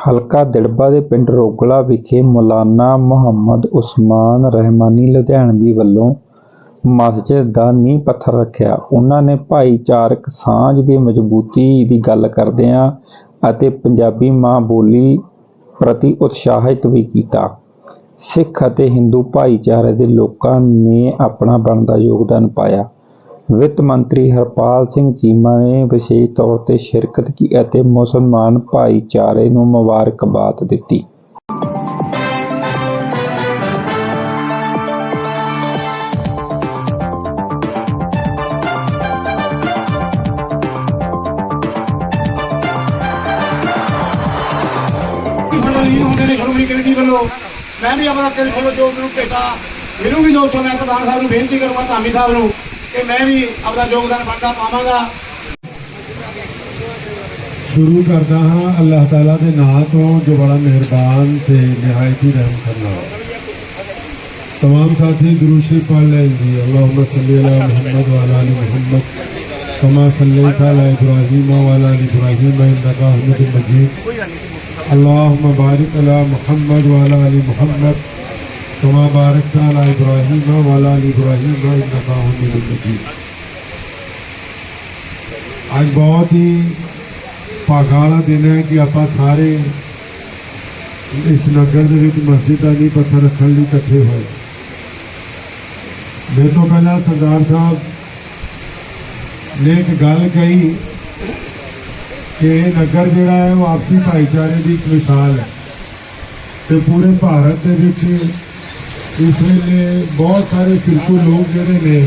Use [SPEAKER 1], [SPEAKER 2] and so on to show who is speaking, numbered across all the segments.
[SPEAKER 1] ਹਲਕਾ ਦਿੜਬਾ ਦੇ ਪਿੰਡ ਰੋਗਲਾ ਵਿਖੇ ਮੌਲਾਨਾ ਮੁਹੰਮਦ ਉਸਮਾਨ ਰਹਿਮਾਨੀ ਲੁਧਿਆਣਵੀ ਵੱਲੋਂ ਮਸਜਿਦ ਦਾ ਨੀਂਹ ਪੱਥਰ ਰੱਖਿਆ। ਉਹਨਾਂ ਨੇ ਭਾਈਚਾਰਕ ਸਾਂਝ ਦੀ ਮਜ਼ਬੂਤੀ ਦੀ ਗੱਲ ਕਰਦਿਆਂ ਅਤੇ ਪੰਜਾਬੀ ਮਾਂ ਬੋਲੀ ਪ੍ਰਤੀ ਉਤਸ਼ਾਹਿਤ ਵੀ ਕੀਤਾ। ਸਿੱਖ ਅਤੇ ਹਿੰਦੂ ਭਾਈਚਾਰੇ ਦੇ ਲੋਕਾਂ ਨੇ ਆਪਣਾ ਬਣਦਾ ਯੋਗਦਾਨ ਪਾਇਆ। ਵਿੱਤ ਮੰਤਰੀ ਹਰਪਾਲ ਸਿੰਘ ਚੀਮਾ ਨੇ ਵਿਸ਼ੇਸ਼ ਤੌਰ ਤੇ ਸ਼ਿਰਕਤ ਕੀਤੀ ਅਤੇ ਮੁਸਲਮਾਨ ਭਾਈਚਾਰੇ ਨੂੰ ਮੁਬਾਰਕਬਾਦ ਦਿੱਤੀ।
[SPEAKER 2] ਮੈਂ ਵੀ ਆਪਣਾ ਤੇਰੇ ਵੱਲੋਂ ਜੋ ਮੈਨੂੰ ਭੇਟਾ ਮੈਨੂੰ ਵੀ ਦੋਸਤੋ ਮੈਂ ਪ੍ਰਧਾਨ ਸਾਹਿਬ ਨੂੰ ਬੇਨਤੀ ਕਰੂੰਗਾ, ਧਾਮੀ ਸਾਹਿਬ ਨੂੰ। ਕਿ ਮੈਂ ਵੀ ਆਪਣਾ ਯੋਗਦਾਨ ਬਣਦਾ ਪਾਵਾਂਗਾ
[SPEAKER 3] ਸ਼ੁਰੂ ਕਰਦਾ ਹਾਂ ਅੱਲਾਹ ਤਾਲਾ ਦੇ ਨਾਂ ਤੋਂ ਜੋ ਬੜਾ ਮਿਹਰਬਾਨ ਤੇ ਨਿਹਾਇਤ ਹੀ ਰਹਿਮ ਕਰਨਾ ਵਾਲਾ تمام ساتھی درود پڑھ لیں جی۔ گے اللهم صل على محمد وعلى ال محمد۔ كما صليت على ابراهيم وعلى ال ابراهيم انك حميد مجيد اللہم بارک على محمد وعلى ال محمد۔ كما باركت على إبراهيم وعلى آل إبراهيم إنك حميد مجيد ਅੱਜ ਬਹੁਤ ਹੀ ਭਾਗਾਲਾ ਦਿਨ ਹੈ ਕਿ ਆਪਾਂ ਸਾਰੇ ਇਸ ਨਗਰ ਦੇ ਵਿੱਚ ਮਸਜਿਦ ਦਾ ਲਈ ਪੱਥਰ ਰੱਖਣ ਲਈ ਇਕੱਠੇ ਹੋਏ। ਮੇਰੇ ਤੋਂ ਪਹਿਲਾਂ ਸਰਦਾਰ ਸਾਹਿਬ ਨੇ ਇੱਕ ਗੱਲ ਕਹੀ ਕਿ ਨਗਰ ਜਿਹੜਾ ਹੈ, ਉਹ ਆਪਸੀ ਭਾਈਚਾਰੇ ਦੀ ਇੱਕ ਮਿਸਾਲ ਹੈ। ਤੇ ਪੂਰੇ ਭਾਰਤ ਦੇ ਵਿੱਚ ਇਸ ਵੇਲੇ ਬਹੁਤ ਸਾਰੇ ਫਿਰਕੂ ਲੋਕ ਜਿਹੜੇ ਨੇ,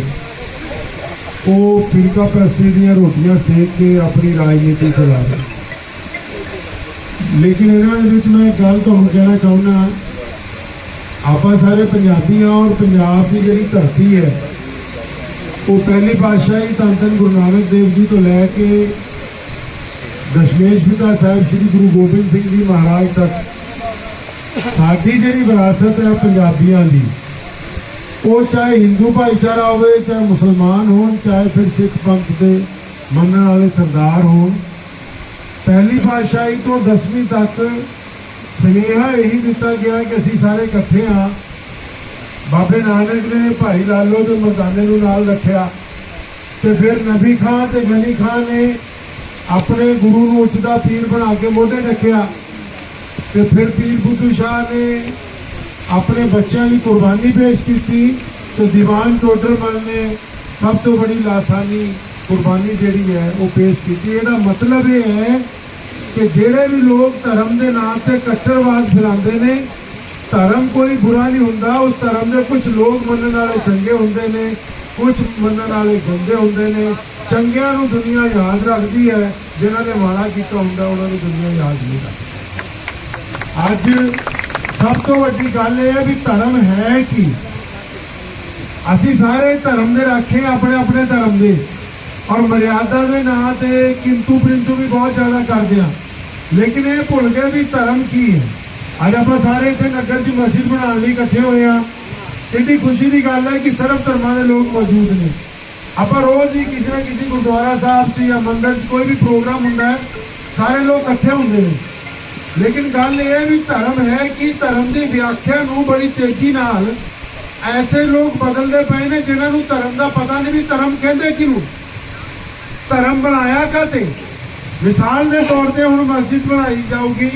[SPEAKER 3] ਉਹ ਫਿਰਕਾ ਪ੍ਰਸਤੀ ਦੀਆਂ ਰੋਟੀਆਂ ਸੇਕ ਕੇ ਆਪਣੀ ਰਾਜਨੀਤੀ ਚਲਾ ਰਹੇ ਲੇਕਿਨ ਇਹਨਾਂ ਦੇ ਵਿੱਚ ਮੈਂ ਇੱਕ ਗੱਲ ਤੁਹਾਨੂੰ ਕਹਿਣਾ ਚਾਹੁੰਦਾ ਆਪਾਂ ਸਾਰੇ ਪੰਜਾਬੀ ਹਾਂ ਔਰ ਪੰਜਾਬ ਦੀ ਜਿਹੜੀ ਧਰਤੀ ਹੈ, ਉਹ ਪਹਿਲੀ ਪਾਤਸ਼ਾਹੀ ਧੰਨ ਧੰਨ ਗੁਰੂ ਨਾਨਕ ਦੇਵ ਜੀ ਤੋਂ ਲੈ ਕੇ ਦਸ਼ਮੇਸ਼ ਪਿਤਾ ਸਾਹਿਬ ਸ੍ਰੀ ਗੁਰੂ ਗੋਬਿੰਦ ਸਿੰਘ ਜੀ ਮਹਾਰਾਜ ਤੱਕ ਸਾਡੀ ਜਿਹੜੀ ਵਿਰਾਸਤ ਹੈ ਪੰਜਾਬੀਆਂ ਦੀ, ਉਹ ਚਾਹੇ ਹਿੰਦੂ ਭਾਈਚਾਰਾ ਹੋਵੇ, ਚਾਹੇ ਮੁਸਲਮਾਨ ਹੋਣ, ਚਾਹੇ ਫਿਰ ਸਿੱਖ ਪੰਥ ਦੇ ਮੰਨਣ ਵਾਲੇ ਸਰਦਾਰ ਹੋਣ, ਪਹਿਲੀ ਪਾਤਸ਼ਾਹੀ ਤੋਂ 10ਵੀਂ ਤੱਕ ਸੁਨੇਹਾ ਇਹੀ ਦਿੱਤਾ ਗਿਆ ਕਿ ਅਸੀਂ ਸਾਰੇ ਇਕੱਠੇ ਹਾਂ। ਬਾਬੇ ਨਾਨਕ ਨੇ ਭਾਈ ਲਾਲੋ ਦੇ ਮਰਦਾਨੇ ਨੂੰ ਨਾਲ ਰੱਖਿਆ ਤੇ ਫਿਰ ਨਬੀ ਖਾਨ ਤੇ ਗਨੀ ਖਾਨ ਨੇ ਆਪਣੇ ਗੁਰੂ ਨੂੰ ਉੱਚਦਾ ਪੀਰ ਬਣਾ ਕੇ ਮੋਢੇ ਰੱਖਿਆ। ਤੇ ਫਿਰ ਪੀਰ ਬੁੱਧੂ ਸ਼ਾਹ ਨੇ ਆਪਣੇ ਬੱਚਿਆਂ ਦੀ ਕੁਰਬਾਨੀ ਪੇਸ਼ ਕੀਤੀ ਤੇ ਦੀਵਾਨ ਟੋਡਰਮਲ ਨੇ ਸਭ ਤੋਂ ਬੜੀ ਲਾਸਾਨੀ ਕੁਰਬਾਨੀ ਜਿਹੜੀ ਹੈ ਉਹ ਪੇਸ਼ ਕੀਤੀ। ਇਹਦਾ ਮਤਲਬ ਇਹ ਹੈ ਕਿ ਜਿਹੜੇ ਵੀ ਲੋਕ ਧਰਮ ਦੇ ਨਾਂ ਤੇ ਕੱਟੜਵਾਦ ਫੈਲਾਉਂਦੇ ਨੇ, ਧਰਮ ਕੋਈ ਬੁਰਾ ਨਹੀਂ ਹੁੰਦਾ, ਉਸ ਧਰਮ ਦੇ ਕੁਝ ਲੋਕ ਮੰਨਣ ਵਾਲੇ ਚੰਗੇ ਹੁੰਦੇ ਨੇ ਕੁਝ ਮੰਨਣ ਵਾਲੇ ਗੰਦੇ ਹੁੰਦੇ ਨੇ। ਚੰਗਿਆਂ ਨੂੰ ਦੁਨੀਆ ਯਾਦ ਰੱਖਦੀ ਹੈ, ਜਿਨ੍ਹਾਂ ਨੇ ਮਾੜਾ ਕੀਤਾ ਹੁੰਦਾ, ਉਹਨਾਂ ਨੂੰ ਦੁਨੀਆ ਯਾਦ ਨਹੀਂ ਰੱਖਦੀ। ਅੱਜ ਸਭ ਤੋਂ ਵੱਡੀ ਗੱਲ ਇਹ ਹੈ ਵੀ ਧਰਮ ਹੈ ਕੀ। ਅਸੀਂ ਸਾਰੇ ਧਰਮ ਦੇ ਰਾਖੇ ਹਾਂ, ਆਪਣੇ ਆਪਣੇ ਧਰਮ ਦੇ। ਔਰ ਮਰਿਆਦਾ ਦੇ ਨਾਂ ਤੇ ਕਿੰਤੂ ਪ੍ਰਿੰਤੂ ਵੀ ਬਹੁਤ ਜ਼ਿਆਦਾ ਕਰਦੇ ਆ। ਲੇਕਿਨ ਇਹ ਭੁੱਲ ਗਏ ਵੀ ਧਰਮ ਕੀ ਹੈ। ਅੱਜ ਆਪਾਂ ਸਾਰੇ ਇੱਥੇ ਨਗਰ 'ਚ ਮਸਜਿਦ ਬਣਾਉਣ ਲਈ ਇਕੱਠੇ ਹੋਏ ਆ ਇੰਨੀ ਖੁਸ਼ੀ ਦੀ ਗੱਲ ਹੈ ਕਿ ਸਰਬ ਧਰਮਾਂ ਦੇ ਲੋਕ ਮੌਜੂਦ ਨੇ। ਆਪਾਂ ਰੋਜ਼ ਹੀ ਕਿਸੇ ਨਾ ਕਿਸੇ ਗੁਰਦੁਆਰਾ ਸਾਹਿਬ 'ਚ ਜਾਂ ਮੰਦਿਰ 'ਚ ਕੋਈ ਵੀ ਪ੍ਰੋਗਰਾਮ ਹੁੰਦਾ ਹੈ ਸਾਰੇ ਲੋਕ ਇਕੱਠੇ ਹੁੰਦੇ ਨੇ। ਲੇਕਿਨ ਗੱਲ ਇਹ ਹੈ ਵੀ ਧਰਮ ਹੈ ਕਿ ਧਰਮ ਦੀ ਵਿਆਖਿਆ ਨੂੰ ਬੜੀ ਤੇਜ਼ੀ ਨਾਲ ਐਸੇ ਲੋਕ ਬਦਲਦੇ ਪਏ ਨੇ ਜਿਨ੍ਹਾਂ ਨੂੰ ਧਰਮ ਦਾ ਪਤਾ ਨਹੀਂ ਵੀ ਧਰਮ ਕਹਿੰਦੇ ਕਿਹਨੂੰ। ਧਰਮ ਬਣਾਇਆ ਕਾਤੇ ਮਿਸਾਲ ਦੇ ਤੌਰ ਤੇ ਹੁਣ ਮਸਜਿਦ ਬਣਾਈ ਜਾਊਗੀ,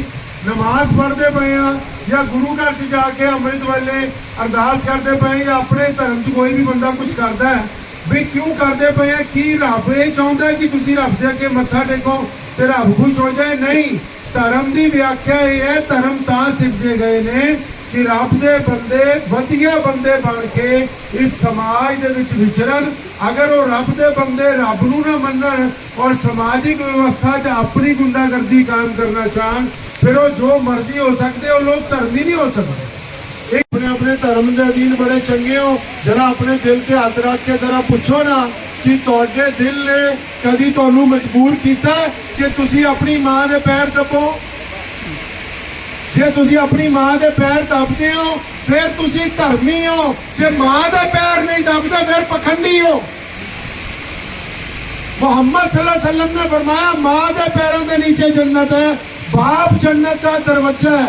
[SPEAKER 3] ਨਮਾਜ਼ ਪੜ੍ਹਦੇ ਪਏ ਆ ਜਾਂ ਗੁਰੂ ਘਰ 'ਚ ਜਾ ਕੇ ਅੰਮ੍ਰਿਤ ਵੇਲੇ ਅਰਦਾਸ ਕਰਦੇ ਪਏ ਜਾਂ ਆਪਣੇ ਧਰਮ 'ਚ ਕੋਈ ਵੀ ਬੰਦਾ ਕੁਝ ਕਰਦਾ ਹੈ, ਵੀ ਕਿਉਂ ਕਰਦੇ ਪਏ ਆ? ਕੀ ਰੱਬ ਇਹ ਚਾਹੁੰਦਾ ਕਿ ਤੁਸੀਂ ਰੱਬ ਦੇ ਅੱਗੇ ਮੱਥਾ ਟੇਕੋ ਤੇ ਰੱਬ ਖੁਸ਼ ਹੋ ਜਾਏ? ਨਹੀਂ। ਧਰਮ ਦੀ ਵਿਆਖਿਆ ਇਹ ਹੈ, ਧਰਮ ਤਾਂ ਸਿਰਜੇ ਗਏ ਨੇ ਕਿ ਰੱਬ ਦੇ ਬੰਦੇ, ਵਧੀਆ ਬੰਦੇ ਬਣ ਕੇ ਇਸ ਸਮਾਜ ਦੇ ਵਿੱਚ ਵਿਚਰਨ। ਅਗਰ ਉਹ ਰੱਬ ਦੇ ਬੰਦੇ ਰੱਬ ਨੂੰ ਨਾ ਮੰਨਣ ਔਰ ਸਮਾਜਿਕ ਵਿਵਸਥਾ 'ਚ ਆਪਣੀ ਗੁੰਡਾਗਰਦੀ ਕਾਇਮ ਕਰਨਾ ਚਾਹਣ, ਫਿਰ ਉਹ ਜੋ ਮਰਜ਼ੀ ਹੋ ਸਕਦੇ, ਉਹ ਲੋਕ ਧਰਮੀ ਨਹੀਂ ਹੋ ਸਕਦੇ। ਇਹ ਆਪਣੇ ਆਪਣੇ ਧਰਮ ਦੇ ਅਧੀਨ ਬੜੇ ਚੰਗੇ ਹੋ। ਜਰਾ ਆਪਣੇ ਦਿਲ ਤੇ ਹੱਥ ਰੱਖ ਕੇ ਜਰਾ ਪੁੱਛੋ ਨਾ ਕਿ ਤੁਹਾਡੇ ਦਿਲ ਨੇ ਕਦੀ ਤੁਹਾਨੂੰ ਮਜਬੂਰ ਕੀਤਾ ਕਿ ਤੁਸੀਂ ਆਪਣੀ ਮਾਂ ਦੇ ਪੈਰ ਦੱਬੋ? ਜੇ ਤੁਸੀਂ ਆਪਣੀ ਮਾਂ ਦੇ ਪੈਰ ਦੱਬਦੇ ਹੋ, ਫਿਰ ਤੁਸੀਂ ਧਰਮੀ ਹੋ। ਜੇ ਮਾਂ ਦਾ ਪੈਰ ਨਹੀਂ ਦੱਬਦੇ, ਫਿਰ ਪਖੰਡੀ ਹੋ। ਮੁਹੰਮਦ ਸੱਲੱਲਾਹੁ ਅਲੈहि ਵਸੱਲਮ ਨੇ ਫਰਮਾਇਆ, ਮਾਂ ਦੇ ਪੈਰਾਂ ਦੇ ਨੀਚੇ ਜੰਨਤ ਹੈ,
[SPEAKER 4] ਬਾਪ ਜੰਨਤ ਦਾ ਦਰਵਾਜ਼ਾ ਹੈ।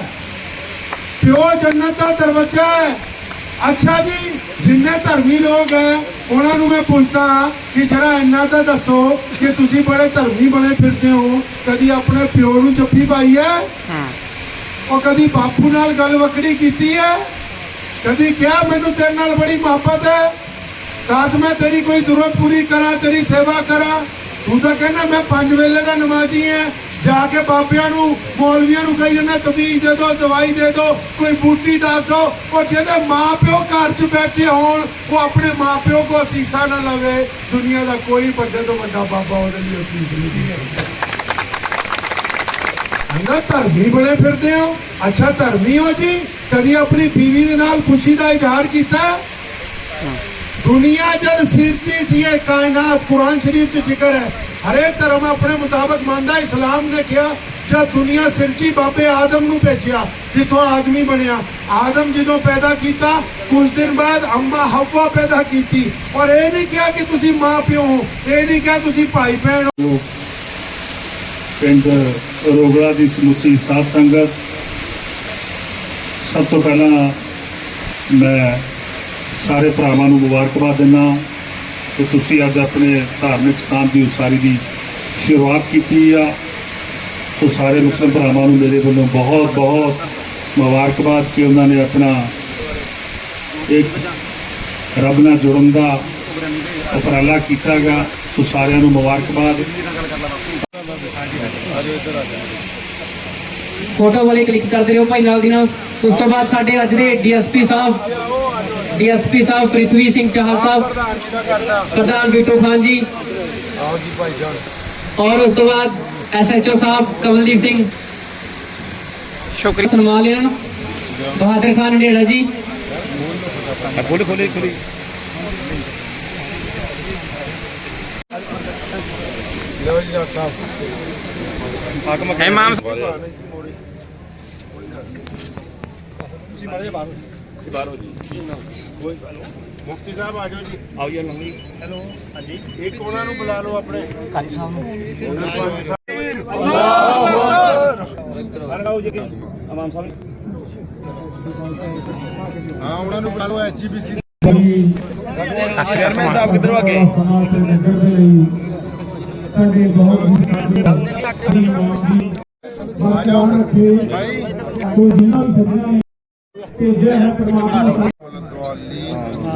[SPEAKER 4] ਪਿਓ ਜੰਨਤ ਦਾ ਦਰਵਾਜ਼ਾ ਹੈ। ਅੱਛਾ ਜੀ ਜਿੰਨੇ ਧਰਮੀ ਲੋਕ ਹੈ ਉਹਨਾਂ ਨੂੰ ਮੈਂ ਪੁੱਛਦਾ ਕਿ ਜਰਾ ਇੰਨਾ ਤਾਂ ਦੱਸੋ ਕਿ ਤੁਸੀਂ ਬੜੇ ਧਰਮੀ ਬਣੇ ਫਿਰਦੇ ਹੋ ਕਦੀ ਆਪਣੇ ਪਿਓ ਨੂੰ ਜੱਫੀ ਪਾਈ ਹੈ? ਉਹ ਕਦੀ ਬਾਪੂ ਨਾਲ ਗੱਲ ਵਕੜੀ ਕੀਤੀ ਹੈ? ਕਦੀ ਕਿਹਾ ਮੈਨੂੰ ਤੇਰੇ ਨਾਲ ਬੜੀ ਮੁਹੱਬਤ ਹੈ? ਦੱਸ ਮੈਂ ਤੇਰੀ ਕੋਈ ਜ਼ਰੂਰਤ ਪੂਰੀ ਕਰਾਂ ਤੇਰੀ ਸੇਵਾ ਕਰਾਂ। ਤੂੰ ਤਾਂ ਕਹਿੰਦਾ ਮੈਂ ਪੰਜ ਵੇਲੇ ਦਾ ਨਮਾਜ਼ੀ ਹਾਂ। ਜਾ ਕੇ ਬਾਬਿਆਂ ਨੂੰ ਮੌਲਵੀਆਂ ਨੂੰ ਕਹੀ ਜਾਂਦਾ ਤਬੀਜ਼ ਦੇ ਦਿਓ ਦਵਾਈ ਦੇ ਦਿਓ ਕੋਈ ਬੂਟੀ ਦੱਸ ਦਿਓ। ਉਹ ਜਿਹਦੇ ਮਾਪਿਓ ਘਰ 'ਚ ਬੈਠੇ ਹੋਣ ਉਹ ਆਪਣੇ ਮਾਪਿਓ ਕੋ ਅਸੀਸਾਂ ਨਾ ਲਵੇ। ਦੁਨੀਆ ਦਾ ਕੋਈ ਵੱਡੇ ਤੋਂ ਵੱਡਾ ਬਾਬਾ ਉਹਦੇ ਲਈ ਅਸੀਸ ਨਹੀਂ ਦੇ ਅੰਦਰ ਧਰਮੀ ਬਣੇ ਫਿਰਦੇ ਹੋ? ਅੱਛਾ ਧਰਮੀ ਹੋ ਜੀ। ਕਦੀ ਆਪਣੀ ਬੀਵੀ ਦੇ ਨਾਲ ਖੁਸ਼ੀ ਦਾ ਇਜ਼ਹਾਰ ਕੀਤਾ? ਦੁਨੀਆ ਜਦ ਸਿਰਜੀ ਸੀ ਇਹ ਕਾਇਨਾਤ ਕੁਰਾਨ ਸ਼ਰੀਫ ਚ ਜ਼ਿਕਰ ਹੈ। ਹਰੇਕ ਧਰਮ ਆਪਣੇ ਮੁਤਾਬਕ ਮੰਨਦਾ, ਇਸਲਾਮ ਨੇ ਕਿਹਾ, ਜਦ ਦੁਨੀਆ ਸਿਰਜੀ ਬਾਬੇ ਆਦਮ ਨੂੰ ਭੇਜਿਆ, ਜਿੱਥੋਂ ਆਦਮੀ ਬਣਿਆ। ਆਦਮ ਜਦੋਂ ਪੈਦਾ ਕੀਤਾ, ਕੁਝ ਦਿਨ ਬਾਅਦ ਅੰਮਾ ਹਵਾ ਪੈਦਾ ਕੀਤੀ। ਔਰ ਇਹ ਨਹੀਂ ਕਿਹਾ ਕਿ ਤੁਸੀਂ ਮਾਂ, ਪਿਓ ਹੋ। ਇਹ ਨਹੀਂ ਕਿਹਾ ਤੁਸੀਂ ਭਾਈ, ਭੈਣ ਹੋ।
[SPEAKER 5] ਪਿੰਡ ਰੋਗੜਾ ਦੀ ਸਮੁੱਚੀ ਸਾਧ ਸੰਗਤ, ਸਭ ਤੋਂ ਪਹਿਲਾਂ ਮੈਂ ਸਾਰੇ ਭਰਾਵਾਂ ਨੂੰ ਮੁਬਾਰਕਬਾਦ ਦਿੰਦਾ ਕਿ ਤੁਸੀਂ ਅੱਜ ਆਪਣੇ ਧਾਰਮਿਕ ਸਥਾਨ ਦੀ ਉਸਾਰੀ ਦੀ ਸ਼ੁਰੂਆਤ ਕੀਤੀ ਆ। ਸੋ ਸਾਰੇ ਮੁਸਲਿਮ ਭਰਾਵਾਂ ਨੂੰ ਮੇਰੇ ਵੱਲੋਂ ਬਹੁਤ ਬਹੁਤ ਮੁਬਾਰਕਬਾਦ ਕਿ ਉਹਨਾਂ ਨੇ ਆਪਣਾ ਇੱਕ ਰੱਬ ਨਾਲ ਜੁੜਨ ਦਾ ਉਪਰਾਲਾ ਕੀਤਾਗਾ ਸੋ ਸਾਰਿਆਂ ਨੂੰ ਮੁਬਾਰਕਬਾਦ।
[SPEAKER 6] ਫੋਟੋ ਵਾਲੇ ਕਲਿੱਕ ਕਰਦੇ ਰਹੋ ਭਾਈ ਨਾਲ ਦੀ ਨਾਲ। ਉਸ ਤੋਂ ਬਾਅਦ ਸਾਡੇ ਅੱਜ ਦੇ ਡੀਐਸਪੀ ਸਾਹਿਬ ਡੀਐਸਪੀ ਸਾਹਿਬ ਪ੍ਰਿਥਵੀ ਸਿੰਘ ਚਾਹਲ ਸਾਹਿਬ ਪ੍ਰਧਾਨ ਬਿੱਟੂ ਖਾਨ ਜੀ ਔਰ ਉਸ ਤੋਂ ਬਾਅਦ ਐਸਐਚਓ ਸਾਹਿਬ ਕਮਲਦੀਪ ਸਿੰਘ ਸ਼ੁਕਰੀਆ ਸਨਮਾਨ ਇਹਨਾਂ ਨੂੰ ਬਹਾਦਰ ਖਾਨ ਢੇੜਾ ਜੀ
[SPEAKER 5] ਖੋਲੇ ਖੋਲੇ ਖੋਲੇ
[SPEAKER 2] ਮੁਫਤੀ ਸਾਹਿਬ ਆ ਜਾਓ ਜੀ।
[SPEAKER 5] ਆਓ ਯਾਰ ਲੰਗੀ ਹੈਲੋ ਹਾਂਜੀ।
[SPEAKER 2] ਇੱਕ ਉਹਨਾਂ ਨੂੰ ਬੁਲਾ ਲਓ ਆਪਣੇ।
[SPEAKER 5] ਆਓ ਜੀ ਇਮਾਮ ਸਾਹਿਬ।
[SPEAKER 2] ਹਾਂ ਉਹਨਾਂ ਨੂੰ ਬੁਲਾ ਲਓ ਐਸਜੀਪੀਸੀ
[SPEAKER 4] ਚੇਅਰਮੈਨ ਸਾਹਿਬ ਕਿੱਧਰੋਂ ਆ ਗਏ? ਸਾਡੇ ਬਹੁਤ
[SPEAKER 2] ਆ ਜਾਓ। ਭਾਈ।
[SPEAKER 4] ਕੋਈ ਜਿੰਨਾ ਵੀ ਸੱਜਣਾ ਭੇਜਿਆ ਹੈ ਪਰਮਾਤਮਾ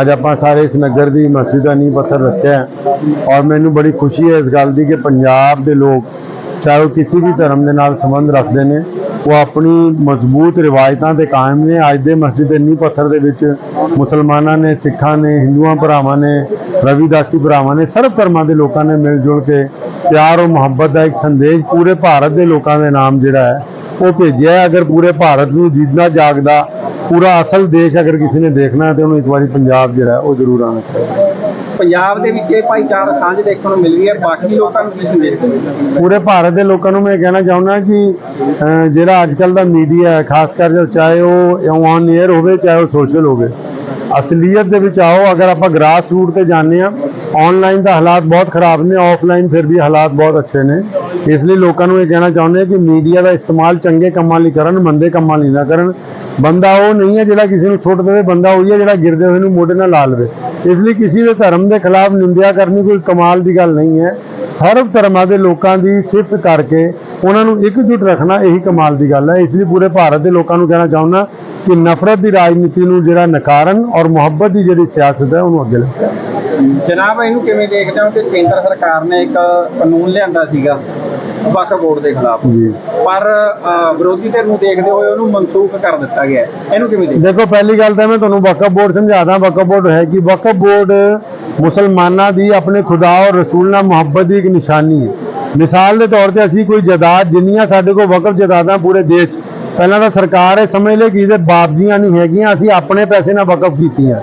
[SPEAKER 4] ਅੱਜ ਆਪਾਂ ਸਾਰੇ ਇਸ ਨਗਰ ਦੀ ਮਸਜਿਦ ਦਾ ਨੀਂਹ ਪੱਥਰ ਰੱਖਿਆ ਔਰ ਮੈਨੂੰ ਬੜੀ ਖੁਸ਼ੀ ਹੈ ਇਸ ਗੱਲ ਦੀ ਕਿ ਪੰਜਾਬ ਦੇ ਲੋਕ ਚਾਹੇ ਉਹ ਕਿਸੇ ਵੀ ਧਰਮ ਦੇ ਨਾਲ ਸੰਬੰਧ ਰੱਖਦੇ ਨੇ, ਉਹ ਆਪਣੀ ਮਜ਼ਬੂਤ ਰਿਵਾਇਤਾਂ ਤੇ ਕਾਇਮ ਨੇ। ਅੱਜ ਦੇ ਮਸਜਿਦ ਦੇ ਨੀਂਹ ਪੱਥਰ ਦੇ ਵਿੱਚ ਮੁਸਲਮਾਨਾਂ ਨੇ, ਸਿੱਖਾਂ ਨੇ, ਹਿੰਦੂਆਂ ਭਰਾਵਾਂ ਨੇ, ਰਵਿਦਾਸੀ ਭਰਾਵਾਂ ਨੇ, ਸਰਬ ਧਰਮਾਂ ਦੇ ਲੋਕਾਂ ਨੇ ਮਿਲ ਜੁਲ ਕੇ ਪਿਆਰ ਔਰ ਮੁਹੱਬਤ ਦਾ ਇੱਕ ਸੰਦੇਸ਼ ਪੂਰੇ ਭਾਰਤ ਦੇ ਲੋਕਾਂ ਦੇ ਨਾਮ ਜਿਹੜਾ ਹੈ, ਉਹ ਭੇਜਿਆ ਅਗਰ ਪੂਰੇ ਭਾਰਤ ਨੂੰ ਜਿੱਦਣਾ ਜਾਗਦਾ ਪੂਰਾ ਅਸਲ ਦੇਸ਼ ਅਗਰ ਕਿਸੇ ਨੇ ਦੇਖਣਾ ਹੈ ਤੇ ਉਹਨੂੰ ਇੱਕ ਵਾਰੀ ਪੰਜਾਬ ਜਿਹੜਾ ਉਹ ਜ਼ਰੂਰ ਆਉਣਾ ਚਾਹੀਦਾ। ਹੈ।
[SPEAKER 7] ਪੰਜਾਬ ਦੇ ਵਿੱਚ ਇਹ ਭਾਈਚਾਰਕ ਸਾਂਝ ਦੇਖਣ ਨੂੰ ਮਿਲ ਰਹੀ ਹੈ ਬਾਕੀ ਲੋਕਾਂ ਨੂੰ ਕੀ ਸੰਦੇਸ਼
[SPEAKER 4] ਪੂਰੇ ਭਾਰਤ ਦੇ ਲੋਕਾਂ ਨੂੰ ਮੈਂ ਕਹਿਣਾ ਚਾਹੁੰਦਾ ਕਿ ਜਿਹੜਾ ਅੱਜ ਕੱਲ ਦਾ ਮੀਡੀਆ ਹੈ ਖਾਸ ਕਰ ਚਾਹੇ ਉਹ ਔਨ 에ਅਰ ਹੋਵੇ ਚਾਹੇ ਉਹ ਸੋਸ਼ਲ ਹੋਵੇ ਅਸਲੀਅਤ ਦੇ ਵਿੱਚ ਆਓ ਅਗਰ ਆਪਾਂ ਗ੍ਰਾਸ ਰੂਟ ਤੇ ਜਾਂਦੇ ਆ ਆਨਲਾਈਨ ਦਾ ਹਾਲਾਤ ਬਹੁਤ ਖਰਾਬ ਨੇ ਆਫਲਾਈਨ ਫਿਰ ਵੀ ਹਾਲਾਤ ਬਹੁਤ ਅੱਛੇ ਨੇ। ਇਸ ਲਈ ਲੋਕਾਂ ਨੂੰ ਇਹ ਕਹਿਣਾ ਚਾਹੁੰਦੇ ਆ ਕਿ ਮੀਡੀਆ ਦਾ ਇਸਤੇਮਾਲ ਚੰਗੇ ਕੰਮਾਂ ਲਈ ਕਰਨ ਮੰਦੇ ਕੰਮਾਂ ਲਈ ਨਾ ਕਰਨ। ਬੰਦਾ ਉਹ ਨਹੀਂ ਹੈ ਜਿਹੜਾ ਕਿਸੇ ਨੂੰ ਛੁੱਟ ਦੇਵੇ, ਬੰਦਾ ਉਹੀ ਹੈ ਜਿਹੜਾ ਗਿਰਦੇ ਹੋਏ ਨੂੰ ਮੋਢੇ ਨਾਲ ਲਾ ਲਵੇ। ਇਸ ਲਈ ਕਿਸੇ ਦੇ ਧਰਮ ਦੇ ਖਿਲਾਫ ਨਿੰਦਿਆ ਕਰਨੀ ਕੋਈ ਕਮਾਲ ਦੀ ਗੱਲ ਨਹੀਂ ਹੈ। ਸਰਬ ਧਰਮਾਂ ਦੇ ਲੋਕਾਂ ਦੀ ਸਿਫਤ ਕਰਕੇ ਉਹਨਾਂ ਨੂੰ ਇਕਜੁੱਟ ਰੱਖਣਾ ਇਹੀ ਕਮਾਲ ਦੀ ਗੱਲ ਹੈ। ਇਸ ਲਈ ਪੂਰੇ ਭਾਰਤ ਦੇ ਲੋਕਾਂ ਨੂੰ ਕਹਿਣਾ ਚਾਹੁੰਦਾ ਕਿ ਨਫ਼ਰਤ ਦੀ ਰਾਜਨੀਤੀ ਨੂੰ ਜਿਹੜਾ ਨਕਾਰਨ ਔਰ ਮੁਹੱਬਤ ਦੀ ਜਿਹੜੀ ਸਿਆਸਤ ਹੈ, ਉਹਨੂੰ ਅੱਗੇ ਲੈ
[SPEAKER 7] ਜਨਾਬ, ਇਹਨੂੰ ਕਿਵੇਂ ਦੇਖਦੇ ਹੋ ਕਿ ਕੇਂਦਰ ਸਰਕਾਰ ਨੇ ਇੱਕ ਕਾਨੂੰਨ ਲਿਆਂਦਾ ਸੀਗਾ? ਵਕਫ ਬੋਰਡ ਦੇ ਖਿਲਾਫ।
[SPEAKER 4] ਜੀ।
[SPEAKER 7] ਪਰ ਅ, ਵਿਰੋਧੀ ਧਿਰ ਨੂੰ ਦੇਖਦੇ ਹੋਏ ਉਹਨੂੰ ਮਨਸੂਖ ਕਰ ਦਿੱਤਾ ਗਿਆ ਹੈ। ਇਹਨੂੰ ਕਿਵੇਂ ਦੇਖਦੇ
[SPEAKER 4] ਦੇਖੋ ਪਹਿਲੀ ਗੱਲ ਤਾਂ ਮੈਂ ਤੁਹਾਨੂੰ ਵਕਫ ਬੋਰਡ ਸਮਝਾਦਾ। ਵਕਫ ਬੋਰਡ ਹੈ ਕਿ ਵਕਫ ਬੋਰਡ ਮੁਸਲਮਾਨਾਂ ਦੀ ਆਪਣੇ ਖੁਦਾ ਔਰ ਰਸੂਲ ਨਾਲ ਮੁਹੱਬਤ ਦੀ ਇੱਕ ਨਿਸ਼ਾਨੀ ਹੈ। ਮਿਸਾਲ ਦੇ ਤੌਰ ਤੇ ਅਸੀਂ ਕੋਈ ਜਾਇਦਾਦ ਜਿੰਨੀਆਂ ਸਾਡੇ ਕੋਲ ਵਕਫ ਜਾਇਦਾਦਾਂ ਪੂਰੇ ਦੇਸ਼ 'ਚ ਪਹਿਲਾਂ ਤਾਂ ਸਰਕਾਰ ਇਹ ਸਮਝ ਲੈ ਕਿ ਇਹਦੇ ਬਾਪ ਦੀਆਂ ਨਹੀਂ ਹੈਗੀਆਂ, ਅਸੀਂ ਆਪਣੇ ਪੈਸੇ ਨਾਲ ਵਕਫ ਕੀਤੀਆਂ।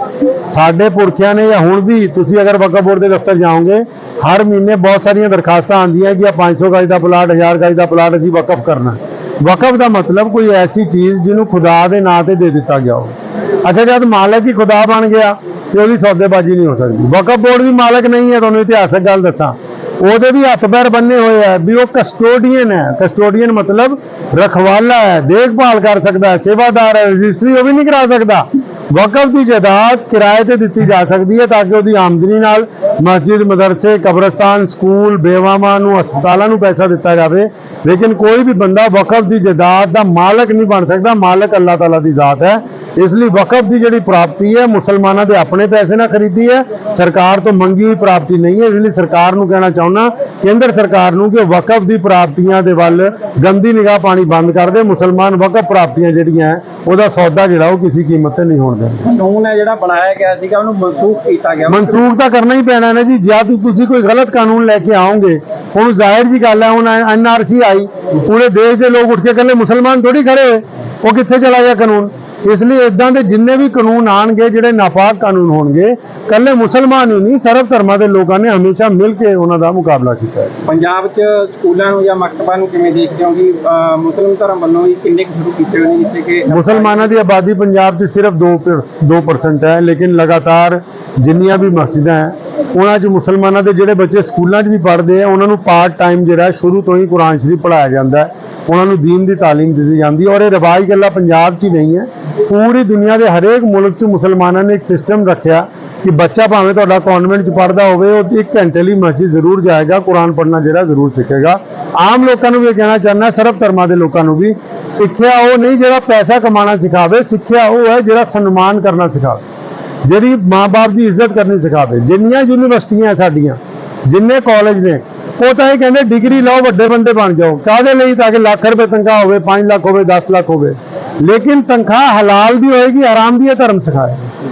[SPEAKER 4] ਸਾਡੇ ਪੁਰਖਿਆਂ ਨੇ ਜਾਂ ਹੁਣ ਵੀ ਤੁਸੀਂ ਅਗਰ ਵਕਫ ਬੋਰਡ ਦੇ ਦਫ਼ਤਰ ਜਾਓਗੇ, ਹਰ ਮਹੀਨੇ ਬਹੁਤ ਸਾਰੀਆਂ ਦਰਖਾਸਤਾਂ ਆਉਂਦੀਆਂ ਕਿ ਆ 500 ਗਜ ਦਾ ਪਲਾਟ 1000 ਗਜ ਦਾ ਪਲਾਟ ਅਸੀਂ ਵਕਫ ਕਰਨਾ। ਵਕਫ ਦਾ ਮਤਲਬ ਕੋਈ ਐਸੀ ਚੀਜ਼ ਜਿਹਨੂੰ ਖੁਦਾ ਦੇ ਨਾਂ ਤੇ ਦੇ ਦਿੱਤਾ ਗਿਆ ਹੋਵੇ ਅੱਛਾ, ਜਦ ਮਾਲਕ ਹੀ ਖੁਦਾ ਬਣ ਗਿਆ, ਤੇ ਉਹਦੀ ਸੌਦੇਬਾਜ਼ੀ ਨਹੀਂ ਹੋ ਸਕਦੀ। ਵਕਫ ਬੋਰਡ ਵੀ ਮਾਲਕ ਨਹੀਂ ਹੈ, ਤੁਹਾਨੂੰ ਇਤਿਹਾਸਕ ਗੱਲ ਦੱਸਾਂ। ਉਹਦੇ ਵੀ ਹੱਥ ਪੈਰ ਬੰਨੇ ਹੋਏ ਆ ਵੀ ਉਹ ਕਸਟੋਡੀਅਨ ਹੈ। ਕਸਟੋਡੀਅਨ ਮਤਲਬ ਰਖਵਾਲਾ ਹੈ। ਦੇਖਭਾਲ ਕਰ ਸਕਦਾ ਹੈ। ਸੇਵਾਦਾਰ ਹੈ। ਰਜਿਸਟਰੀ ਉਹ ਵੀ ਨਹੀਂ ਕਰਾ ਸਕਦਾ। ਵਕਫ ਦੀ ਜਾਇਦਾਦ ਕਿਰਾਏ ਤੇ ਦਿੱਤੀ ਜਾ ਸਕਦੀ ਹੈ ਤਾਂ ਕਿ ਉਹਦੀ ਆਮਦਨੀ ਨਾਲ ਮਸਜਿਦ, ਮਦਰਸੇ, ਕਬਰਸਤਾਨ, ਸਕੂਲ, ਬੇਵਾਵਾਂ ਨੂੰ, ਹਸਪਤਾਲਾਂ ਨੂੰ ਪੈਸਾ ਦਿੱਤਾ ਜਾਵੇ। ਲੇਕਿਨ ਕੋਈ ਵੀ ਬੰਦਾ ਵਕਫ ਦੀ ਜਾਇਦਾਦ ਦਾ ਮਾਲਕ ਨਹੀਂ ਬਣ ਸਕਦਾ। ਮਾਲਕ ਅੱਲਾਹ ਤਾਲਾ ਦੀ ਜ਼ਾਤ ਹੈ। ਇਸ ਲਈ ਵਕਫ ਦੀ ਜਿਹੜੀ ਪ੍ਰਾਪਤੀ ਹੈ ਮੁਸਲਮਾਨਾਂ ਦੇ ਆਪਣੇ ਪੈਸੇ ਨਾਲ ਖਰੀਦੀ ਹੈ ਸਰਕਾਰ ਤੋਂ ਮੰਗੀ ਹੋਈ ਪ੍ਰਾਪਤੀ ਨਹੀਂ ਹੈ। ਇਸ ਲਈ ਸਰਕਾਰ ਨੂੰ ਕਹਿਣਾ ਚਾਹੁੰਦਾ ਕੇਂਦਰ ਸਰਕਾਰ ਨੂੰ ਕਿ ਵਕਫ ਦੀ ਪ੍ਰਾਪਤੀਆਂ ਦੇ ਵੱਲ ਗੰਦੀ ਨਿਗਾਹ ਪਾਣੀ ਬੰਦ ਕਰ ਦੇ। ਮੁਸਲਮਾਨ ਵਕਫ ਪ੍ਰਾਪਤੀਆਂ ਜਿਹੜੀਆਂ ਉਹਦਾ ਸੌਦਾ ਜਿਹੜਾ ਉਹ ਕਿਸੇ ਕੀਮਤ ਤੇ ਨਹੀਂ ਹੋਣ ਦੇਣਾ।
[SPEAKER 7] ਕਾਨੂੰਨ ਹੈ ਜਿਹੜਾ ਬਣਾਇਆ ਗਿਆ ਸੀਗਾ ਉਹਨੂੰ ਮਨਸੂਖ ਕੀਤਾ ਗਿਆ।
[SPEAKER 4] ਮਨਸੂਖ ਤਾਂ ਕਰਨਾ ਹੀ ਪੈਣਾ ਨਾ ਜੀ। ਜਦ ਤੁਸੀਂ ਕੋਈ ਗਲਤ ਕਾਨੂੰਨ ਲੈ ਕੇ ਆਓਗੇ ਹੁਣ ਜ਼ਾਹਿਰ ਜੀ ਗੱਲ ਹੈ ਹੁਣ ਐਨਆਰਸੀ ਆਈ ਪੂਰੇ ਦੇਸ਼ ਦੇ ਲੋਕ ਉੱਠ ਕੇ ਕਹਿੰਦੇ ਮੁਸਲਮਾਨ ਥੋੜੀ ਖੜੇ ਹੋਏ ਉਹ ਕਿੱਥੇ ਚਲਾ ਗਿਆ ਕਾਨੂੰਨ? ਇਸ ਲਈ ਇਦਾਂ ਦੇ ਜਿੰਨੇ ਵੀ ਕਾਨੂੰਨ ਆਣਗੇ ਜਿਹੜੇ ਨਾਪਾਕ ਕਾਨੂੰਨ ਹੋਣਗੇ ਕੱਲੇ ਮੁਸਲਮਾਨ ਹੀ ਨਹੀਂ ਸਰਵ ਧਰਮਾਂ ਦੇ ਲੋਕਾਂ ਨੇ ਹਮੇਸ਼ਾ ਮਿਲ ਕੇ ਉਹਨਾਂ ਦਾ ਮੁਕਾਬਲਾ ਕੀਤਾ ਹੈ।
[SPEAKER 7] ਪੰਜਾਬ 'ਚ ਸਕੂਲਾਂ ਨੂੰ ਜਾਂ ਮਕਤਬਾਂ ਨੂੰ ਕਿਵੇਂ ਦੇਖਦੇ ਹੋ? ਕਿ ਮੁਸਲਿਮ ਧਰਮ ਵੱਲੋਂ ਵੀ ਕਿੰਨੇ ਕੁ ਸ਼ੁਰੂ ਕੀਤੇ ਹੋਏ ਨੇ ਜਿੱਥੇ ਕਿ
[SPEAKER 4] ਮੁਸਲਮਾਨਾਂ ਦੀ ਆਬਾਦੀ ਪੰਜਾਬ 'ਚ ਸਿਰਫ 2 2% ਹੈ ਲੇਕਿਨ ਲਗਾਤਾਰ ਜਿੰਨੀਆਂ ਵੀ ਮਸਜਿਦਾਂ ਹੈ ਉਹਨਾਂ 'ਚ ਮੁਸਲਮਾਨਾਂ ਦੇ ਜਿਹੜੇ ਬੱਚੇ ਸਕੂਲਾਂ 'ਚ ਵੀ ਪੜ੍ਹਦੇ ਆ, ਉਹਨਾਂ ਨੂੰ ਪਾਰਟ ਟਾਈਮ ਜਿਹੜਾ ਸ਼ੁਰੂ ਤੋਂ ਹੀ ਕੁਰਾਨ ਸ਼ਰੀਫ ਪੜ੍ਹਾਇਆ ਜਾਂਦਾ ਉਹਨਾਂ ਨੂੰ ਦੀਨ ਦੀ ਤਾਲੀਮ ਦਿੱਤੀ ਜਾਂਦੀ ਔਰ ਇਹ ਰਿਵਾਜ ਗੱਲਾਂ ਪੰਜਾਬ 'ਚ ਹੀ ਨਹੀਂ ਹੈ। ਪੂਰੀ ਦੁਨੀਆ ਦੇ ਹਰੇਕ ਮੁਲਕ 'ਚ ਮੁਸਲਮਾਨਾਂ ਨੇ ਇੱਕ ਸਿਸਟਮ ਰੱਖਿਆ ਕਿ ਬੱਚਾ ਭਾਵੇਂ ਤੁਹਾਡਾ ਕਨਵੈਂਟ 'ਚ ਪੜ੍ਹਦਾ ਹੋਵੇ, ਉਹ ਇੱਕ ਘੰਟੇ ਲਈ ਮਸਜਿਦ ਜ਼ਰੂਰ ਜਾਏਗਾ, ਕੁਰਾਨ ਪੜ੍ਹਨਾ ਜਿਹੜਾ ਜ਼ਰੂਰ ਸਿੱਖੇਗਾ। ਆਮ ਲੋਕਾਂ ਨੂੰ ਵੀ ਇਹ ਕਹਿਣਾ ਚਾਹੁੰਦਾ ਸਰਬ ਧਰਮਾਂ ਦੇ ਲੋਕਾਂ ਨੂੰ ਵੀ, ਸਿੱਖਿਆ ਉਹ ਨਹੀਂ ਜਿਹੜਾ ਪੈਸਾ ਕਮਾਉਣਾ ਸਿਖਾਵੇ, ਸਿੱਖਿਆ ਉਹ ਹੈ ਜਿਹੜਾ ਸਨਮਾਨ ਕਰਨਾ ਸਿਖਾਵੇ। ਜਿਹੜੀ ਮਾਂ-ਬਾਪ ਦੀ ਇੱਜ਼ਤ ਕਰਨੀ ਸਿਖਾਵੇ। ਜਿੰਨੀਆਂ ਯੂਨੀਵਰਸਿਟੀਆਂ ਸਾਡੀਆਂ, ਜਿੰਨੇ ਕਾਲਜ ਨੇ, ਉਹ ਤਾਂ ਇਹ ਕਹਿੰਦੇ ਡਿਗਰੀ ਲਓ, ਵੱਡੇ ਬੰਦੇ ਬਣ ਜਾਓ। ਕਾਹਦੇ ਲਈ? ਤਾਂ ਕਿ ਲੱਖ ਰੁਪਏ ਤਨਖਾਹ ਹੋਵੇ 5 ਲੱਖ ਹੋਵੇ 10 ਲੱਖ ਹੋਵੇ। ਲੇਕਿਨ ਤਨਖਾਹ ਹਲਾਲ ਦੀ ਹੋਏਗੀ, ਆਰਾਮ ਦੀ ਇਹ ਧਰਮ ਸਿਖਾਏਗਾ।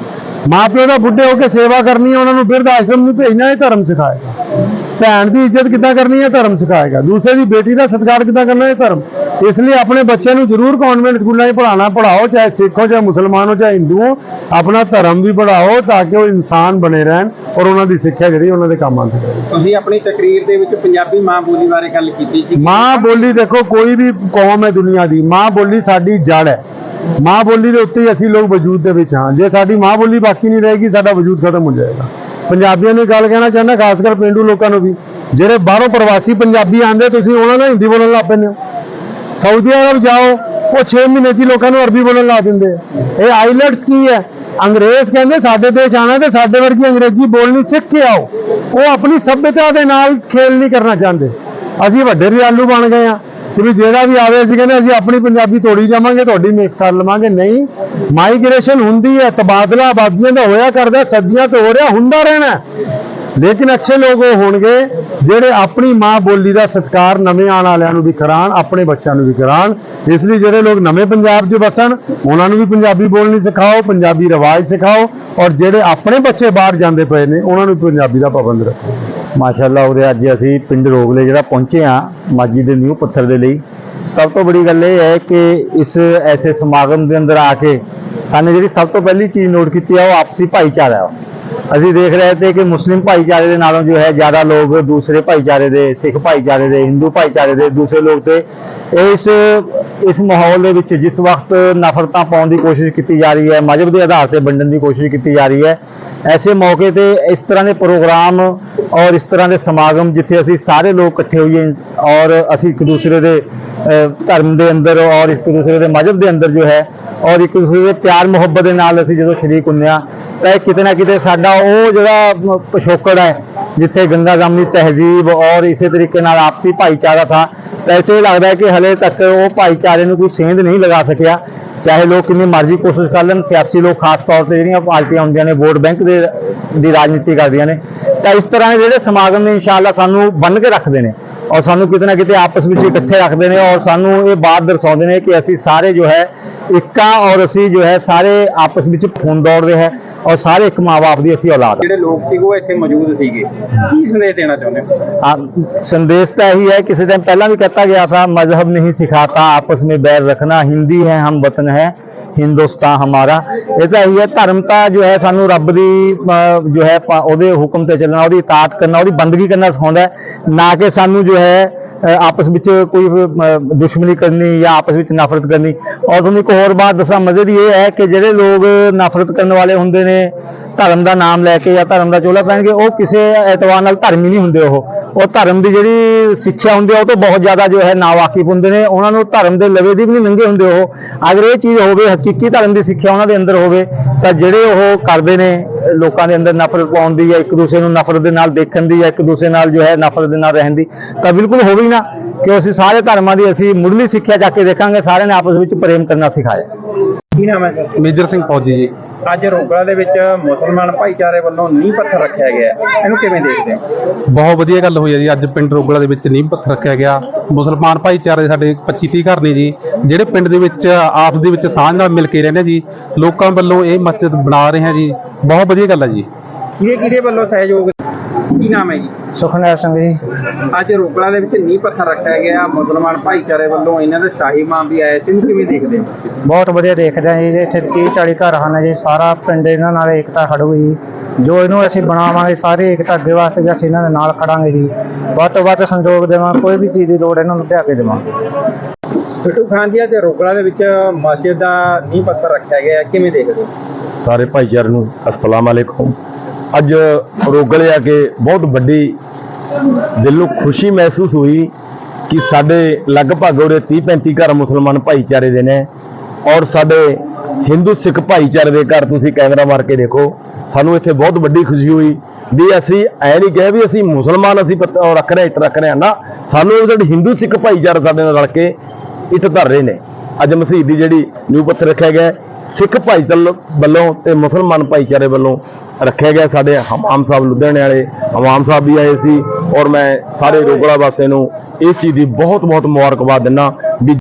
[SPEAKER 4] ਮਾਪਿਓ ਦਾ ਬੁੱਢੇ ਹੋ ਕੇ ਸੇਵਾ ਕਰਨੀ ਹੈ ਉਹਨਾਂ ਨੂੰ ਬਿਰਧ ਆਸ਼ਰਮ ਨੂੰ ਭੇਜਣਾ, ਇਹ ਧਰਮ ਸਿਖਾਏਗਾ। ਭੈਣ ਦੀ ਇੱਜ਼ਤ ਕਿੱਦਾਂ ਕਰਨੀ ਹੈ ਧਰਮ ਸਿਖਾਏਗਾ। ਦੂਸਰੇ ਦੀ ਬੇਟੀ ਦਾ ਸਤਿਕਾਰ ਕਿੱਦਾਂ ਕਰਨਾ ਹੈ ਧਰਮ। ਇਸ ਲਈ ਆਪਣੇ ਬੱਚੇ ਨੂੰ ਜ਼ਰੂਰ ਕਨਵੈਂਟ ਸਕੂਲਾਂ 'ਚ ਪੜ੍ਹਾਉਣਾ ਪੜਾਓ ਚਾਹੇ ਸਿੱਖ ਹੋ ਚਾਹੇ ਮੁਸਲਮਾਨ ਹੋ ਚਾਹੇ ਹਿੰਦੂ ਹੋ ਆਪਣਾ ਧਰਮ ਵੀ ਪੜਾਓ ਤਾਂ ਕਿ ਉਹ ਇਨਸਾਨ ਬਣੇ ਰਹਿਣ ਔਰ ਉਹਨਾਂ ਦੀ ਸਿੱਖਿਆ ਜਿਹੜੀ ਉਹਨਾਂ ਦੇ ਕੰਮ ਆਉਂਦੀ ਰਹੇ।
[SPEAKER 7] ਤੁਸੀਂ ਆਪਣੀ ਤਕਰੀਰ ਦੇ ਵਿੱਚ ਪੰਜਾਬੀ ਮਾਂ ਬੋਲੀ ਬਾਰੇ ਗੱਲ ਕੀਤੀ ਸੀ।
[SPEAKER 4] ਮਾਂ ਬੋਲੀ ਦੇਖੋ ਕੋਈ ਵੀ ਕੌਮ ਹੈ ਦੁਨੀਆ ਦੀ ਮਾਂ ਬੋਲੀ ਸਾਡੀ ਜੜ ਹੈ। ਮਾਂ ਬੋਲੀ ਦੇ ਉੱਤੇ ਹੀ ਅਸੀਂ ਲੋਕ ਵਜੂਦ ਦੇ ਵਿੱਚ ਹਾਂ। ਜੇ ਸਾਡੀ ਮਾਂ ਬੋਲੀ ਬਾਕੀ ਨਹੀਂ ਰਹੇਗੀ ਸਾਡਾ ਵਜੂਦ ਖਤਮ ਹੋ ਜਾਏਗਾ। ਪੰਜਾਬੀਆਂ ਨੂੰ ਗੱਲ ਕਹਿਣਾ ਚਾਹੁੰਦਾ ਖਾਸ ਕਰ ਪਿੰਡੂ ਲੋਕਾਂ ਨੂੰ ਵੀ ਜਿਹੜੇ ਬਾਹਰੋਂ ਪ੍ਰਵਾਸੀ ਪੰਜਾਬੀ ਆਂਦੇ ਤੁਸੀਂ ਉਹਨਾਂ ਨਾਲ ਹਿੰਦੀ ਬੋਲਣ ਲੱਗ ਪੈਂਦੇ ਹੋ। ਸਾਊਦੀ ਅਰਬ ਜਾਓ, ਉਹ 6 ਮਹੀਨੇ 'ਚ ਹੀ ਲੋਕਾਂ ਨੂੰ ਅਰਬੀ ਬੋਲਣ ਲਾ ਦਿੰਦੇ ਇਹ ਆਈਲੈਟਸ ਕੀ ਹੈ? ਅੰਗਰੇਜ਼ ਕਹਿੰਦੇ ਸਾਡੇ ਦੇਸ਼ ਆਣਾ ਤੇ ਸਾਡੇ ਵਰਗੀ ਅੰਗਰੇਜ਼ੀ ਬੋਲਣੀ ਸਿੱਖ ਕੇ ਆਓ। ਉਹ ਆਪਣੀ ਸਭਿਅਤਾ ਦੇ ਨਾਲ ਖੇਲ ਨਹੀਂ ਕਰਨਾ ਚਾਹੁੰਦੇ। ਅਸੀਂ ਵੱਡੇ ਰਿਆਲੂ ਬਣ ਗਏ ਆ ਕਿ ਵੀ ਜਿਹੜਾ ਵੀ ਆਵੇ, ਅਸੀਂ ਕਹਿੰਦੇ ਅਸੀਂ ਆਪਣੀ ਪੰਜਾਬੀ ਤੋੜੀ ਜਾਵਾਂਗੇ, ਤੁਹਾਡੀ ਮਿਕਸ ਕਰ ਲਵਾਂਗੇ। ਨਹੀਂ ਮਾਈਗ੍ਰੇਸ਼ਨ ਹੁੰਦੀ ਹੈ, ਤਬਾਦਲਾ ਆਬਾਦੀਆਂ ਦਾ ਹੋਇਆ ਕਰਦਾ, ਸਦੀਆਂ ਤੋਂ ਹੋ ਰਿਹਾ, ਹੁੰਦਾ ਰਹਿਣਾ। ਲੇਕਿਨ ਅੱਛੇ ਲੋਕ ਉਹ ਹੋਣਗੇ ਜਿਹੜੇ ਆਪਣੀ ਮਾਂ ਬੋਲੀ ਦਾ ਸਤਿਕਾਰ ਨਵੇਂ ਆਉਣ ਵਾਲਿਆਂ ਨੂੰ ਵੀ ਕਰਾਣ ਆਪਣੇ ਬੱਚਿਆਂ ਨੂੰ ਵੀ ਕਰਾਣ ਇਸ ਲਈ ਜਿਹੜੇ ਲੋਕ ਨਵੇਂ ਪੰਜਾਬ 'ਚ ਵਸਣ, ਉਹਨਾਂ ਨੂੰ ਵੀ ਪੰਜਾਬੀ ਬੋਲਣੀ ਸਿਖਾਓ, ਪੰਜਾਬੀ ਰਿਵਾਜ ਸਿਖਾਓ ਔਰ ਜਿਹੜੇ ਆਪਣੇ ਬੱਚੇ ਬਾਹਰ ਜਾਂਦੇ ਪਏ ਨੇ, ਉਹਨਾਂ ਨੂੰ ਪੰਜਾਬੀ ਦਾ ਪਾਬੰਦ ਰੱਖੋ।
[SPEAKER 8] ਮਾਸ਼ਾਅੱਲਾ ਉਹਦੇ ਅੱਜ ਅਸੀਂ ਪਿੰਡ ਰੋਗਲੇ ਜਿਹੜਾ ਪਹੁੰਚੇ ਆ ਮਾਜੀ ਦੇ ਨਿਊ ਪੱਥਰ ਦੇ ਲਈ। ਸਭ ਤੋਂ ਬੜੀ ਗੱਲ ਇਹ ਹੈ ਕਿ ਇਸ ਐਸੇ ਸਮਾਗਮ ਦੇ ਅੰਦਰ ਆ ਕੇ ਸਾਨੂੰ ਜਿਹੜੀ ਸਭ ਤੋਂ ਪਹਿਲੀ ਚੀਜ਼ ਨੋਟ ਕੀਤੀ ਆ, ਉਹ ਆਪਸੀ ਭਾਈਚਾਰਾ ਹੈ। ਅਸੀਂ ਦੇਖ ਰਹੇ ਤੇ ਕਿ ਮੁਸਲਿਮ ਭਾਈਚਾਰੇ ਦੇ ਨਾਲੋਂ ਜੋ ਹੈ ਜ਼ਿਆਦਾ ਲੋਕ ਦੂਸਰੇ ਭਾਈਚਾਰੇ ਦੇ, ਸਿੱਖ ਭਾਈਚਾਰੇ ਦੇ, ਹਿੰਦੂ ਭਾਈਚਾਰੇ ਦੇ, ਦੂਸਰੇ ਲੋਕ ਤੇ ਇਸ ਇਸ ਮਾਹੌਲ ਦੇ ਵਿੱਚ ਜਿਸ ਵਕਤ ਨਫ਼ਰਤਾਂ ਪਾਉਣ ਦੀ ਕੋਸ਼ਿਸ਼ ਕੀਤੀ ਜਾ ਰਹੀ ਹੈ, ਮਜ਼ਹਬ ਦੇ ਆਧਾਰ ਤੇ ਵੰਡਣ ਦੀ ਕੋਸ਼ਿਸ਼ ਕੀਤੀ ਜਾ ਰਹੀ ਹੈ, ਐਸੇ ਮੌਕੇ ਤੇ ਇਸ ਤਰ੍ਹਾਂ ਦੇ ਪ੍ਰੋਗਰਾਮ ਔਰ ਇਸ ਤਰ੍ਹਾਂ ਦੇ ਸਮਾਗਮ ਜਿੱਥੇ ਅਸੀਂ ਸਾਰੇ ਲੋਕ ਇਕੱਠੇ ਹੋਈਏ ਔਰ ਅਸੀਂ ਇੱਕ ਦੂਸਰੇ ਦੇ ਧਰਮ ਦੇ ਅੰਦਰ ਔਰ ਇੱਕ ਦੂਸਰੇ ਦੇ ਮਜ਼ਹਬ ਦੇ ਅੰਦਰ ਜੋ ਹੈ ਔਰ ਇੱਕ ਦੂਸਰੇ ਦੇ ਪਿਆਰ, ਮੁਹੱਬਤ ਦੇ ਨਾਲ ਅਸੀਂ ਜਦੋਂ ਸ਼ਰੀਕ ਹੁੰਦੇ ਹਾਂ, ਤਾਂ ਇਹ ਕਿਤੇ ਨਾ ਕਿਤੇ ਸਾਡਾ ਉਹ ਜਿਹੜਾ ਪਿਛੋਕੜ ਹੈ, ਜਿੱਥੇ ਗੰਗਾ ਜਾਮਨੀ ਤਹਿਜ਼ੀਬ ਔਰ ਇਸੇ ਤਰੀਕੇ ਨਾਲ ਆਪਸੀ ਭਾਈਚਾਰਾ ਥਾ, ਤਾਂ ਇੱਥੇ ਇਹ ਲੱਗਦਾ ਕਿ ਹਲੇ ਤੱਕ ਉਹ ਭਾਈਚਾਰੇ ਨੂੰ ਕੋਈ ਸੇਂਧ ਨਹੀਂ ਲਗਾ ਸਕਿਆ। ਚਾਹੇ ਲੋਕ ਕਿੰਨੀ ਮਰਜ਼ੀ ਕੋਸ਼ਿਸ਼ ਕਰ ਲੈਣ, ਸਿਆਸੀ ਲੋਕ ਖਾਸ ਤੌਰ ਤੇ ਜਿਹੜੀਆਂ ਪਾਰਟੀਆਂ ਹੁੰਦੀਆਂ ਨੇ, ਵੋਟ ਬੈਂਕ ਦੇ, ਦੀ ਰਾਜਨੀਤੀ ਕਰਦੀਆਂ ਨੇ। ਤਾਂ ਇਸ ਤਰ੍ਹਾਂ ਦੇ ਜਿਹੜੇ ਸਮਾਗਮ ਨੇ, ਇਨਸ਼ਾਅੱਲਾ ਸਾਨੂੰ ਬੰਨ ਕੇ ਰੱਖਦੇ ਨੇ ਔਰ ਸਾਨੂੰ ਕਿਤੇ ਨਾ ਕਿਤੇ ਆਪਸ ਵਿੱਚ ਇਕੱਠੇ ਰੱਖਦੇ ਨੇ ਔਰ ਸਾਨੂੰ ਇਹ ਬਾਤ ਦਰਸਾਉਂਦੇ ਨੇ ਕਿ ਅਸੀਂ ਸਾਰੇ ਜੋ ਹੈ ਇੱਕਾ ਔਰ ਅਸੀਂ ਜੋ ਹੈ ਸਾਰੇ ਆਪਸ ਵਿੱਚ ਖੂਨ ਦੌੜਦੇ ਹੈ ਔਰ ਸਾਰੇ ਇੱਕ ਮਾਂ-ਬਾਪ ਦੀ ਅਸੀਂ ਔਲਾਦ
[SPEAKER 7] ਜਿਹੜੇ ਲੋਕ ਸੀ ਉਹ ਇੱਥੇ ਮੌਜੂਦ ਸੀਗੇ ਕੀ ਸੰਦੇਸ਼ ਦੇਣਾ ਚਾਹੁੰਦੇ ਹੋ?
[SPEAKER 8] ਸੰਦੇਸ਼ ਤਾਂ ਇਹੀ ਹੈ ਕਿਸੇ ਟਾਈਮ ਪਹਿਲਾਂ ਵੀ ਕਹਤਾ ਗਿਆ ਥਾ ਮذہب ਨਹੀਂ ਸਿਖਾਤਾ ਆਪਸ ਵਿੱਚ ਬੈਰ ਰੱਖਣਾ ਹਿੰਦੀ ਹੈ ਹਮ ਵਤਨ ਹੈ ਹਿੰਦੁਸਤਾਨ ਹਮਾਰਾ। ਇਹ ਤਾਂ ਇਹੀ ਹੈ ਧਰਮ ਤਾਂ ਜੋ ਹੈ ਸਾਨੂੰ ਰੱਬ ਦੀ ਜੋ ਹੈ ਉਹਦੇ ਹੁਕਮ ਤੇ ਚੱਲਣਾ ਉਹਦੀ ਤਾਤ ਕਰਨਾ ਉਹਦੀ ਬੰਦਗੀ ਕਰਨਾ ਸਿਖਾਉਂਦਾ ਨਾ ਕਿ ਸਾਨੂੰ ਜੋ ਹੈ ਆਪਸ ਵਿੱਚ ਕੋਈ ਦੁਸ਼ਮਣੀ ਕਰਨੀ ਜਾਂ ਆਪਸ ਵਿੱਚ ਨਫ਼ਰਤ ਕਰਨੀ। ਔਰ ਤੁਹਾਨੂੰ ਇੱਕ ਹੋਰ ਬਾਤ ਦੱਸਾਂ, ਮਜ਼ੇ ਦੀ ਇਹ ਹੈ ਕਿ ਜਿਹੜੇ ਲੋਕ ਨਫ਼ਰਤ ਕਰਨ ਵਾਲੇ ਹੁੰਦੇ ਨੇ ਧਰਮ ਦਾ ਨਾਮ ਲੈ ਕੇ ਜਾਂ ਧਰਮ ਦਾ ਚੋਲਾ ਪਹਿਨ ਕੇ ਉਹ ਕਿਸੇ ਐਤਵਾਰ ਨਾਲ ਧਰਮੀ ਨਹੀਂ ਹੁੰਦੇ ਉਹ। ਉਹ ਧਰਮ ਦੀ ਜਿਹੜੀ ਸਿੱਖਿਆ ਹੁੰਦੀ ਹੈ ਉਹ ਤੋਂ ਬਹੁਤ ਜ਼ਿਆਦਾ ਜੋ ਹੈ ਨਾ ਵਾਕਿਫ ਹੁੰਦੇ ਨੇ। ਉਹਨਾਂ ਨੂੰ ਧਰਮ ਦੇ ਲਵੇ ਦੀ ਵੀ ਨਹੀਂ ਲੰਘੇ ਹੁੰਦੇ ਉਹ। ਅਗਰ ਇਹ ਚੀਜ਼ ਹੋਵੇ ਹਕੀਕੀ ਧਰਮ ਦੀ ਸਿੱਖਿਆ ਉਹਨਾਂ ਦੇ ਅੰਦਰ ਹੋਵੇ ਤਾਂ ਜਿਹੜੇ ਉਹ ਕਰਦੇ ਨੇ ਲੋਕਾਂ ਦੇ ਅੰਦਰ ਨਫ਼ਰਤ ਪਾਉਣ ਦੀ ਜਾਂ ਇੱਕ ਦੂਸਰੇ ਨੂੰ ਨਫ਼ਰਤ ਦੇ ਨਾਲ ਦੇਖਣ ਦੀ ਜਾਂ ਇੱਕ ਦੂਸਰੇ ਨਾਲ ਜੋ ਹੈ ਨਫ਼ਰਤ ਦੇ ਨਾਲ ਰਹਿਣ ਦੀ ਤਾਂ ਬਿਲਕੁਲ ਹੋਵੇ ਹੀ ਨਾ ਕਿ ਅਸੀਂ ਸਾਰੇ ਧਰਮਾਂ ਦੀ ਅਸੀਂ ਮੁੱਢਲੀ ਸਿੱਖਿਆ ਜਾ ਕੇ ਦੇਖਾਂਗੇ ਸਾਰਿਆਂ ਨੇ ਆਪਸ ਵਿੱਚ ਪ੍ਰੇਮ ਕਰਨਾ ਸਿਖਾਇਆ।
[SPEAKER 7] ਕੀ ਨਾਮ ਹੈ ਸਰ?
[SPEAKER 9] ਮੇਜਰ ਸਿੰਘ ਫੌਜੀ ਜੀ।
[SPEAKER 7] ਅੱਜ ਰੋਗਲਾ ਦੇ ਵਿੱਚ ਮੁਸਲਮਾਨ ਭਾਈਚਾਰੇ ਵੱਲੋਂ ਨੀਂਹ ਪੱਥਰ ਰੱਖਿਆ ਗਿਆ ਹੈ। ਇਹਨੂੰ ਕਿਵੇਂ ਦੇਖਦੇ ਹੋ?
[SPEAKER 9] ਬਹੁਤ ਵਧੀਆ ਗੱਲ ਹੋਈ ਹੈ ਜੀ। ਅੱਜ ਪਿੰਡ ਰੋਗਲਾ ਦੇ ਵਿੱਚ ਨੀਂਹ ਪੱਥਰ ਰੱਖਿਆ ਗਿਆ। ਮੁਸਲਮਾਨ ਭਾਈਚਾਰੇ ਦੇ ਸਾਡੇ 25 30 ਘਰ ਨੇ ਜੀ। ਜਿਹੜੇ ਪਿੰਡ ਦੇ ਵਿੱਚ ਆਪਸ ਦੇ ਵਿੱਚ ਸਾਂਝ ਨਾਲ ਮਿਲ ਕੇ ਰਹਿੰਦੇ ਆ ਜੀ। ਲੋਕਾਂ ਵੱਲੋਂ ਇਹ ਮਸਜਿਦ ਬਣਾ ਰਹੇ ਆ ਜੀ। ਬਹੁਤ ਵਧੀਆ ਗੱਲ ਹੈ ਜੀ।
[SPEAKER 7] ਕਿਹਦੇ ਕਿਹਦੇ ਵੱਲੋਂ ਸਹਿਯੋਗ ਕੀ ਨਾਮ ਹੈ ਜੀ?
[SPEAKER 8] ਸੁਖਨੈਰ ਸਿੰਘ ਜੀ।
[SPEAKER 7] ਅੱਜ ਰੋਗਲਾ ਦੇ ਵਿੱਚ ਨੀਂਹ ਪੱਥਰ ਰੱਖਿਆ ਗਿਆ। ਮੁਸਲਮਾਨ ਭਾਈਚਾਰੇ ਵੱਲੋਂ ਇਹਨਾਂ ਦੇ ਸ਼ਾਹੀ ਮਾਂ ਵੀ ਆਏ ਸੀ। ਕਿਵੇਂ ਦੇਖਦੇ ਹੋ?
[SPEAKER 8] ਬਹੁਤ ਵਧੀਆ ਦੇਖਦੇ ਹਾਂ ਜੀ। ਇੱਥੇ 30 40 ਘਰ ਹਨ ਜੀ। ਸਾਰਾ ਪਿੰਡ ਇਹਨਾਂ ਨਾਲ ਏਕਤਾ ਖੜੂਗੀ ਜੀ। ਜੋ ਇਹਨੂੰ ਅਸੀਂ ਬਣਾਵਾਂਗੇ ਸਾਰੇ ਏਕਤਾ ਅੱਗੇ ਵਾਸਤੇ ਵੀ ਅਸੀਂ ਇਹਨਾਂ ਦੇ ਨਾਲ ਖੜਾਂਗੇ ਜੀ। ਵੱਧ ਤੋਂ ਵੱਧ ਸੰਯੋਗ ਦੇਵਾਂ ਕੋਈ ਵੀ ਚੀਜ਼ ਦੀ ਲੋੜ ਇਹਨਾਂ ਨੂੰ ਲਿਆ ਕੇ ਦੇਵਾਂਗੇ
[SPEAKER 7] ਬਿੱਟੂ ਖਾਨ ਜੀ ਅੱਜ ਰੋਗਲਾ ਦੇ ਵਿੱਚ ਮਸਜਿਦ ਦਾ ਨੀਂਹ ਪੱਥਰ ਰੱਖਿਆ ਗਿਆ। ਕਿਵੇਂ ਦੇਖਦੇ ਹੋ?
[SPEAKER 10] ਸਾਰੇ ਭਾਈਚਾਰੇ ਨੂੰ ਅਸਲਾਮ ਅਲੈਕੁਮ। ਅੱਜ ਰੋਗਲੇ ਲਿਆ ਕੇ ਬਹੁਤ ਵੱਡੀ ਦਿਲ ਨੂੰ ਖੁਸ਼ੀ ਮਹਿਸੂਸ ਹੋਈ ਕਿ ਸਾਡੇ ਲਗਭਗ ਉਹਦੇ 30 35 ਘਰ ਮੁਸਲਮਾਨ ਭਾਈਚਾਰੇ ਦੇ ਨੇ ਔਰ ਸਾਡੇ ਹਿੰਦੂ ਸਿੱਖ ਭਾਈਚਾਰੇ ਦੇ ਘਰ ਤੁਸੀਂ ਕੈਮਰਾ ਮਾਰ ਕੇ ਦੇਖੋ, ਸਾਨੂੰ ਇੱਥੇ ਬਹੁਤ ਵੱਡੀ ਖੁਸ਼ੀ ਹੋਈ ਵੀ ਅਸੀਂ ਐ ਨਹੀਂ ਕਿਹਾ ਵੀ ਅਸੀਂ ਮੁਸਲਮਾਨ ਅਸੀਂ ਪੱਤ- ਉਹ ਰੱਖ ਰਹੇ, ਇੱਟ ਰੱਖ ਰਹੇ ਹਾਂ। ਨਾ, ਸਾਨੂੰ ਸਾਡੇ ਹਿੰਦੂ ਸਿੱਖ ਭਾਈਚਾਰਾ ਸਾਡੇ ਨਾਲ ਰਲ ਕੇ ਇੱਟ ਧਰ ਰਹੇ ਨੇ। ਅੱਜ ਮਸਜਿਦ ਦੀ ਜਿਹੜੀ ਨਿਊ ਪੱਥਰ ਰੱਖਿਆ ਗਿਆ ਸਿੱਖ ਭਾਈਚਾਰੇ ਵੱਲੋਂ ਤੇ ਮੁਸਲਮਾਨ ਭਾਈਚਾਰੇ ਵੱਲੋਂ ਰੱਖਿਆ ਗਿਆ ਸਾਡੇ ਹਮਾਮ ਸਾਹਿਬ ਲੁਧਿਆਣੇ ਵਾਲੇ, ਹਮਾਮ ਸਾਹਿਬ ਵੀ ਆਏ ਸੀ ਔਰ ਮੈਂ ਸਾਰੇ ਰੋਗਲਾ ਵਾਸੀਆਂ ਨੂੰ ਇਸ ਚੀਜ਼ ਦੀ ਬਹੁਤ ਬਹੁਤ ਮੁਬਾਰਕਬਾਦ ਦਿੰਦਾ ਵੀ